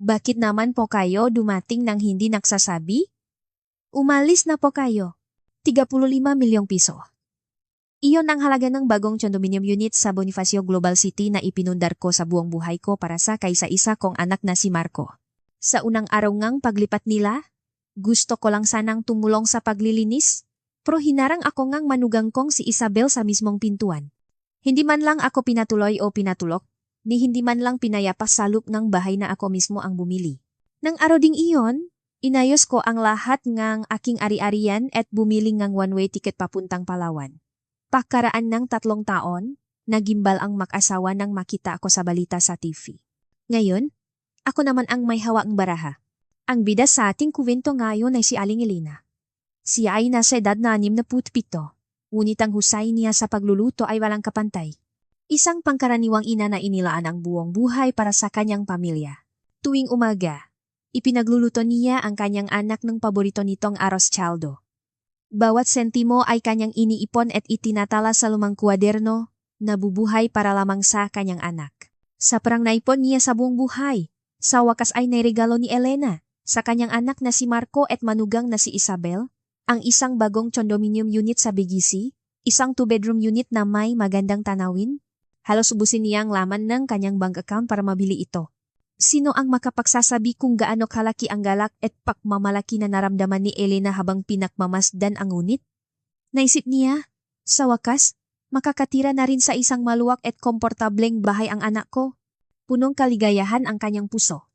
Bakit naman po kayo dumating nang hindi naksasabi? Umalis na po kayo. 35 milyong piso. Iyon ang halaga ng bagong condominium unit sa Bonifacio Global City na ipinundar ko sa buong buhay ko para sa kaysa-isa kong anak na si Marco. Sa unang araw ngang paglipat nila, gusto ko lang sanang tumulong sa paglilinis, pero hinarang ako ngang manugang kong si Isabel sa mismong pintuan. Hindi man lang ako pinatuloy o pinatulok, ni hindi man lang pinayapas sa loop ng bahay na ako mismo ang bumili. Nang araw ding iyon, inayos ko ang lahat ngang aking ari-arian at bumili ngang one-way ticket papuntang Palawan. Pakaraan ng tatlong taon, nagimbal ang mag-asawa nang makita ako sa balita sa TV. Ngayon, ako naman ang may hawak ng baraha. Ang bida sa ating kuwento ngayon ay si Aling Elena. Siya ay nasa edad na anim na putpito, ngunit ang husay niya sa pagluluto ay walang kapantay. Isang pangkaraniwang ina na inilaan ang buong buhay para sa kanyang pamilya. Tuwing umaga, ipinagluluto niya ang kanyang anak ng paborito nitong aros chaldo. Bawat sentimo ay kanyang iniipon at itinatala sa lumang kuwaderno na bubuhay para lamang sa kanyang anak. Sa perang naipon niya sa buong buhay, sa wakas ay nairegalo ni Elena sa kanyang anak na si Marco at manugang na si Isabel, ang isang bagong condominium unit sa BGC, isang two-bedroom unit na may magandang tanawin. Halos ubusin niya ang laman ng kanyang bank account para mabili ito. Sino ang makapagsasabi kung gaano kalaki ang galak at pakmamalaki na naramdaman ni Elena habang pinakmamasdan ang unit? Naisip niya, sa wakas, makakatira na rin sa isang maluwak at komportableng bahay ang anak ko. Punong kaligayahan ang kanyang puso.